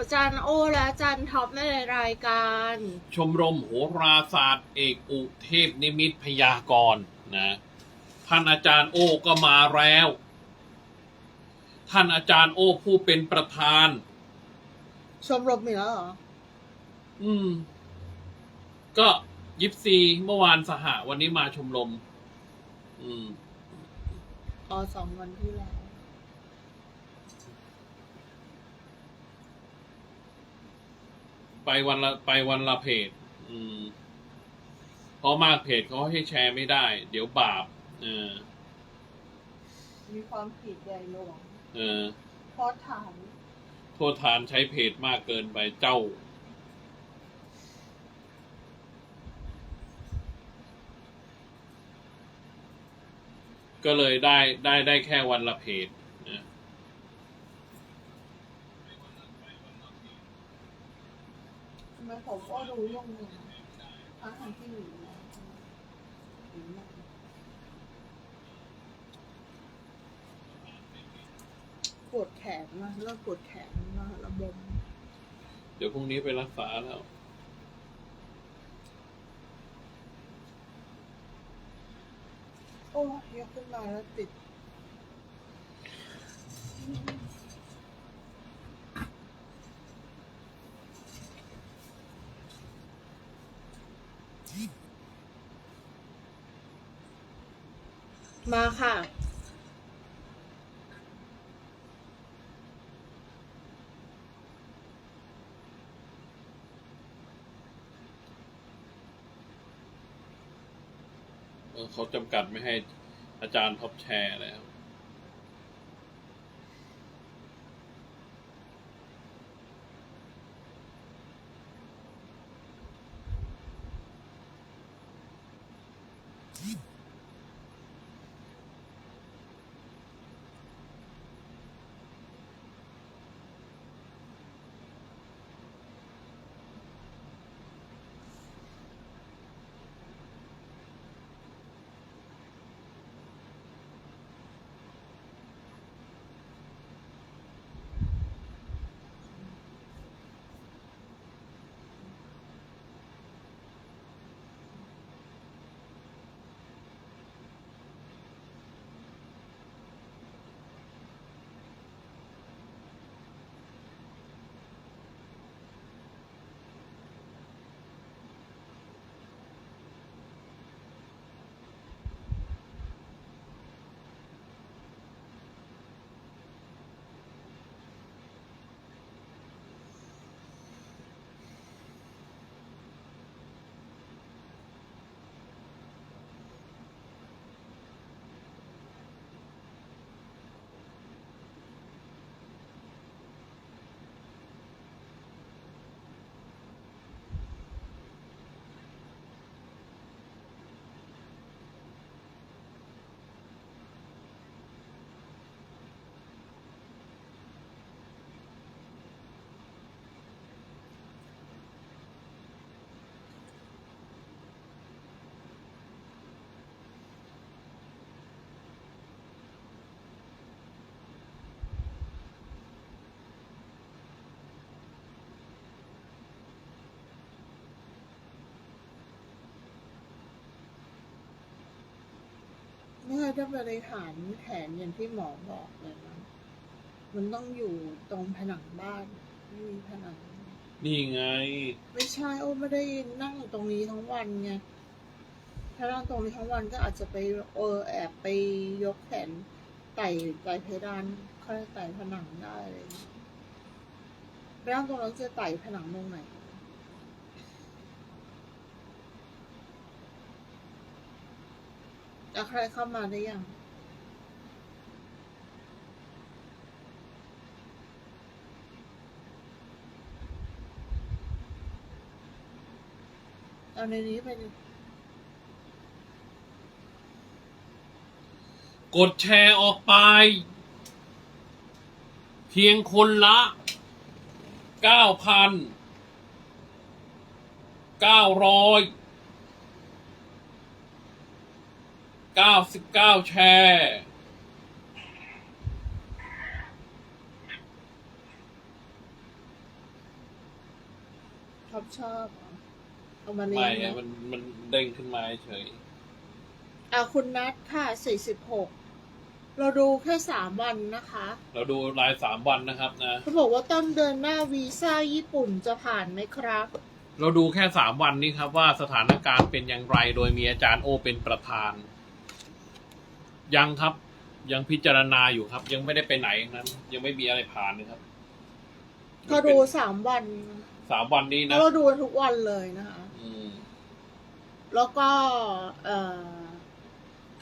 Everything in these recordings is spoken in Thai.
อาจารย์โอและอาจารย์ท็อปในรายการ ชมรมโหราศาสตร์ เอกอุเทพนิมิตพยากรณ์นะท่านอาจารย์โอก็มาแล้ว ท่านอาจารย์โอผู้เป็นประธาน ชมรมอีกแล้วเหรอ อืม ก็ยิปซีเมื่อวานสหะวันนี้มาชมรม อืม อ๋อสองวันที่แล้ว ไปวันละไปวันละเพจ อืมเพราะมากเพจเขาให้แชร์ไม่ได้ เดี๋ยวบาป เออ มีความผิดใหญ่หลวงเออ เพราะถามโทษทานใช้เพจมากเกินไปเจ้า ก็เลยได้ได้ได้แค่วันละเพจนะ ทำไม ผมก็รู้ยังไงทั้งทางที่อยู่แล้วหรือไม่ปวดแขนมากเริ่มปวดแขนมากระบมเดี๋ยวพรุ่งนี้ไปรักษาแล้ว โอ้ยยกขึ้นมาแล้วติด มาค่ะ เขาจำกัดไม่ให้อาจารย์ท็อปแชร์แล้ว ไม่ใช่ถ้าบริหารแผนอย่างที่หมอบอกเลยนะมันต้องอยู่ตรงผนังบ้านไม่มีผนัง นี่ไง ไม่ใช่โอ้ไม่ได้นั่งตรงนี้ทั้งวันไงถ้านั่งตรงนี้ทั้งวันก็อาจจะไปเออแอบไปยกแขนไต่ไต่เพดานค่อยไต่ผนังได้อะไรอย่างเลยไปนั่งตรงนั้นจะไต่ผนังตรงไหน จะใครเข้ามาได้ยังเอาในนี้ไปกดแชร์ออกไป เพียงคนละ 9,900 เก้าร้อยเก้าสิบเก้าแชร์ท็อปชอบเหรอเอามาเลี้ไม่ยงอะนะมันมันเด้งขึ้นมาเฉย อะคุณนัทค่ะสี่สิบหกเราดูแค่สามวันนะคะ เราดูรายสามวันนะครับนะ เขาบอกว่าต้นเดือนหน้าวีซ่าญี่ปุ่นจะผ่านไหมครับ เราดูแค่สามวันนี้ครับว่าสถานการณ์เป็นอย่างไรโดยมีอาจารย์โอเป็นประธาน ยังครับ ยังพิจารณาอยู่ครับ ยังไม่ได้ไปไหนนั้น ยังไม่มีอะไรผ่านเลยครับก็ดูสามวันสามวันนี้แล้นะวเราดูกันทุกวันเลยนะคะอืมแล้วก็เอ่อ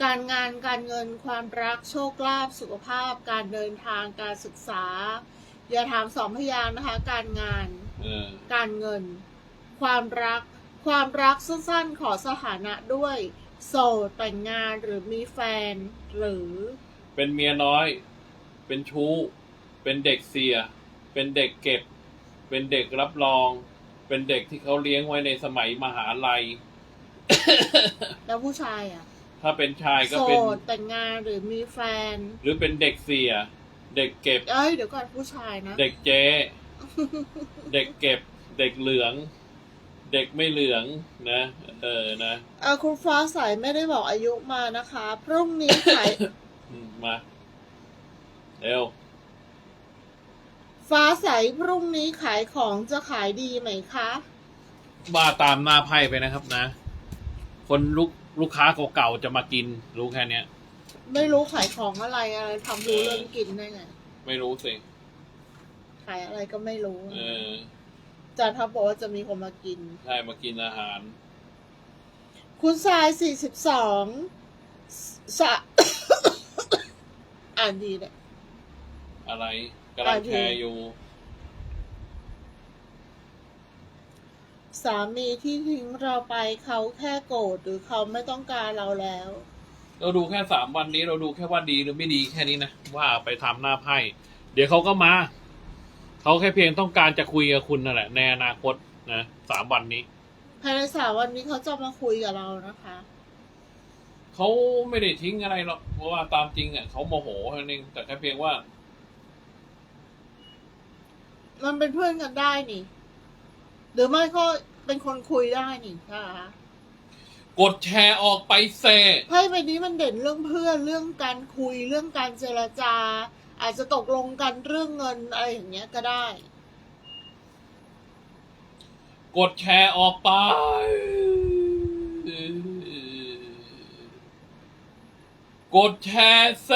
การงานการเงินความรักโชคลาภสุขภาพ การเดินทางการศึกษา อย่าถามสองพยางค์นะคะ การงานเออการเงิน ความรัก ความรักสั้นๆขอสถานะด้วย โสดแต่งงานหรือมีแฟน หรือเป็นเมียน้อย เป็นชู้ เป็นเด็กเสีย เป็นเด็กเก็บ เป็นเด็กรับรอง เป็นเด็กที่เขาเลี้ยงไว้ในสมัยมหาลัย แล้วผู้ชายอะถ้าเป็นชายก็โสเป็น ดแต่งงานหรือมีแฟน หรือเป็นเด็กเสีย เด็กเก็บ เอ้ยเดี๋ยวก่อนผู้ชายนะ เด็กเจ๊ เด็กเก็บ เด็กเหลือง เด็กไม่เหลืองนะ เออนะเออคุณฟ้าใสไม่ได้บอกอายุมานะคะ พรุ่งนี้ขาย อืมมาเร็วฟ้าใสพรุ่งนี้ขายของจะขายดีไหมคะ ว่าตามหน้าไพ่ไปนะครับนะ คนลูกลูกค้าเก่าๆจะมากินรู้แค่เนี้ย ไม่รู้ขายของอะไรอะไรทำรู้เรื่องกินได้ไง ไม่รู้สิ ขายอะไรก็ไม่รู้ เออ จานทัพบอกว่าจะมีคนมากิน ใช่มากินอาหาร คุณทรายสี่สิบสองสะ อ่านดีเนี่ยอะไรกำลังอ่าดีแชร์อยู่ สามีที่ทิ้งเราไปเขาแค่โกรธหรือเขาไม่ต้องการเราแล้ว เราดูแค่สามวันนี้เราดูแค่ว่าดีหรือไม่ดีแค่นี้นะ ว่าไปทำหน้าไพ่ เดี๋ยวเขาก็มา เขาแค่เพียงต้องการจะคุยกับคุณนั่นแหละ ในอนาคตนะสามวันนี้ ภายในสามวันนี้เขาจะมาคุยกับเรานะคะ เขาไม่ได้ทิ้งอะไรหรอกเพราะว่าตามจริงอะเขาโมโหแค่นั้นเองแต่แค่เพียงว่า มันเป็นเพื่อนกันได้นี่ หรือไม่ก็เป็นคนคุยได้นี่นะคะกดแชร์ออกไปเซไพ่ใบนี้มันเด่นเรื่องเพื่อนเรื่องการคุยเรื่องการเจรจา อาจจะตกลงกันเรื่องเงินอะไรอย่างเงี้ยก็ได้ กดแชร์ออกไป กดแชร์เซ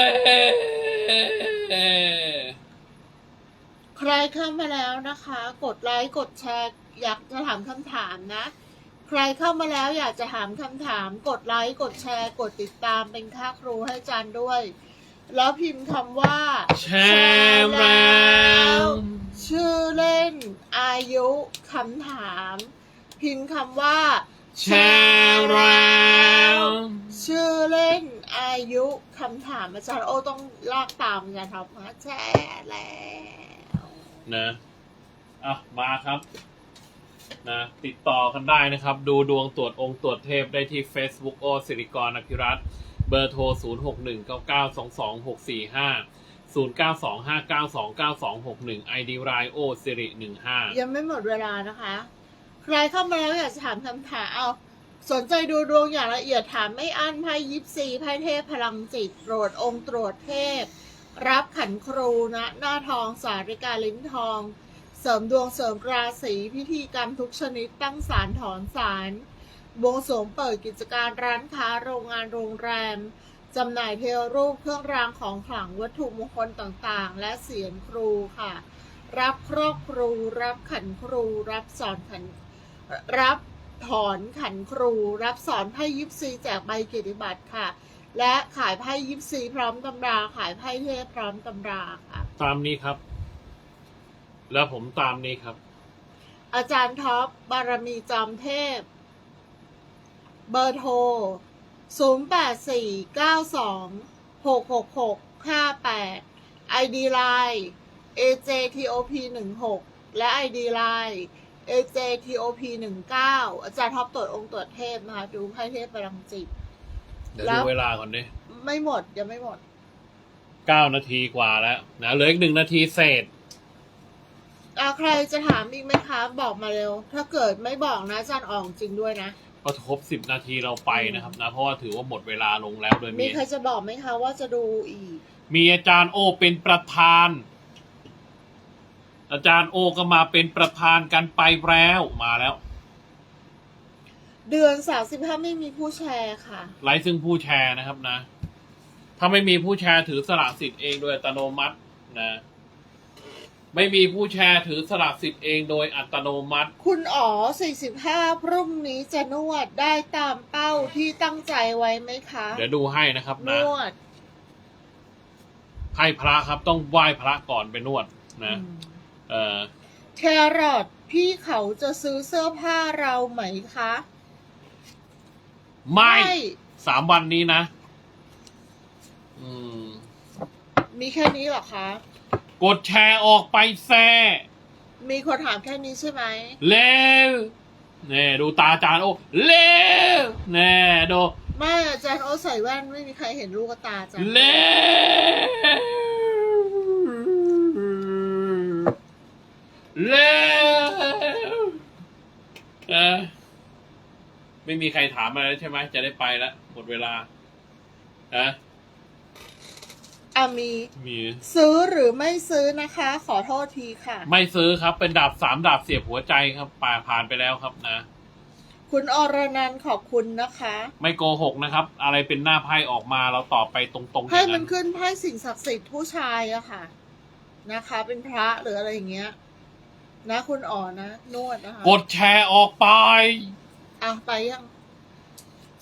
ใครเข้ามาแล้วนะคะ กดไลค์กดแชร์อยากจะถามคำถามนะ ใครเข้ามาแล้วอยากจะถามคำถาม กดไลค์กดแชร์ กดติดตามเป็นค่าครูให้จันด้วย แล้วพิมพ์คำว่าแชร์แล้วชื่อเล่น อายุคำถาม พิมพ์คำว่าแชร์แล้วชื่อเล่น อายุคำถามอาจารย์โอต้องลากตามอาจารย์ท็อปมาแช่แล้วนะอะมาครับนะติดต่อกันได้นะครับ ดูดวงตรวจองค์ตรวจเทพได้ที่ Facebook โอสิริกรอภิรัตน์ เบอร์โทร 0 6 1 9 9 2 2 6 4 5 0 9 2 5 9 2 9 2 6 1 ID รายโอสิริ15 ยังไม่หมดเวลานะคะ ใครเข้ามาแล้วอยากจะถามคำถามเอา สนใจดูดวงอย่างละเอียดถามไม่อั้นไพ่ยิปซีไพ่เทพพลังจิตตรวจองค์ตรวจเทพ รับขันครูนะ หน้าทองสาริกาลิ้นทอง เสริมดวงเสริมราศีพิธีกรรมทุกชนิดตั้งศาลถอนศาล วงสรวงเปิดกิจการร้านค้าโรงงานโรงแรมจำหน่ายเทวรูปเครื่องรางของขลังวัตถุมงคลต่างๆ และเสียงครูค่ะ รับครอบครู รับขันครู รับสอนขันรับถอนขันครู รับสอนไพ่ยิปซีแจกใบเกียรติบัตรค่ะ และขายไพ่ยิปซีพร้อมตำรา ขายไพ่เทพพร้อมตำราค่ะ ตามนี้ครับ แล้วผมตามนี้ครับ อาจารย์ท็อปบารมีจอมเทพ เบอร์โทร 0 8 4 9 2 6 6 6 5 8 ID Line AJTOP 1 6 และ ID Line AJTOP 1 9 อาจารย์ท็อปตรวจองค์ตรวจเทพนะคะดูไพ่เทพพลังจิต เดี๋ยวแล้ดูว เวลาก่อนดิไม่หมด ยังไม่หมด เก้านาทีกว่าแล้วนะเหลืออีกหนึ่งนาทีเศษ อะใครจะถามอีกไหมคะ บอกมาเร็ว ถ้าเกิดไม่บอกนะอาจารย์ออกจริงด้วยนะ ก็ครบสิบนาทีเราไปนะครับนะเพราะว่าถือว่าหมดเวลาลงแล้วโดยมีมีใครจะบอกไหมคะว่าจะดูอีก มีอาจารย์โอเป็นประธาน อาจารย์โอก็มาเป็นประธานกันไปแล้วมาแล้ว เดือนสามสิบห้าไม่มีผู้แชร์ค่ะ ไลฟ์ซึ่งผู้แชร์นะครับนะ ถ้าไม่มีผู้แชร์ถือสละสิทธิ์เองโดยอัตโนมัตินะ ไม่มีผู้แชร์ถือสละสิทธิ์เองโดยอัตโนมัติ คุณอ๋อสี่สิบห้าพรุ่งนี้จะนวดได้ตามเป้าที่ตั้งใจไว้ไหมคะ เดี๋ยวดูให้นะครับนนะวดให้พระครับต้องไหว้พระก่อนไปนวดนะอืมเออแครอทพี่เขาจะซื้อเสื้อผ้าเราไหมคะ ไม่สามวันนี้นะ อืม มีแค่นี้เหรอคะ กดแชร์ออกไปแซ่มีคนถามแค่นี้ใช่ไหมเร็วเน่ดูตาอาจารย์โอ้เร็วเน่ดูไม่อาจารย์โอตใส่แว่นไม่มีใครเห็นลูกตาอาจารย์เร็วเร็วเออไม่มีใครถามอะไรแล้วใช่ไหมจะได้ไปแล้วหมดเวลาฮะ อะมีมีซื้อหรือไม่ซื้อนะคะ ขอโทษทีค่ะ ไม่ซื้อครับ เป็นดาบสามดาบเสียบหัวใจครับป่าผ่านไปแล้วครับนะ คุณอรนันท์ขอบคุณนะคะ ไม่โกหกนะครับ อะไรเป็นหน้าไพ่ออกมาเราตอบไปตรงๆอให้ย่างมันั้นนขึ้นไพ่สิ่งศักดิ์สิทธิ์ผู้ชายอะค่ะ นะคะ เป็นพระหรืออะไรอย่างเงี้ย นะคุณอ๋อนะนวดนะคะกดแชร์ออกไป อะไปยัง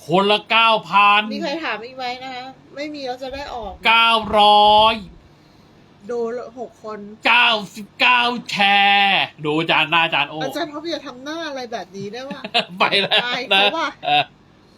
คนละเก้าพันมีใครถามอีกไหมนะคะ ไม่มีเราจะได้ออกเก้าร้อยดูหกคนเก้าสิบเก้าแชร์ดูอาจารย์หน้าอาจารย์โอ้อาจารย์เขาอย่าทำหน้าอะไรแบบนี้ได้ว่า ไปแล้วไปนะเขาว่าเออ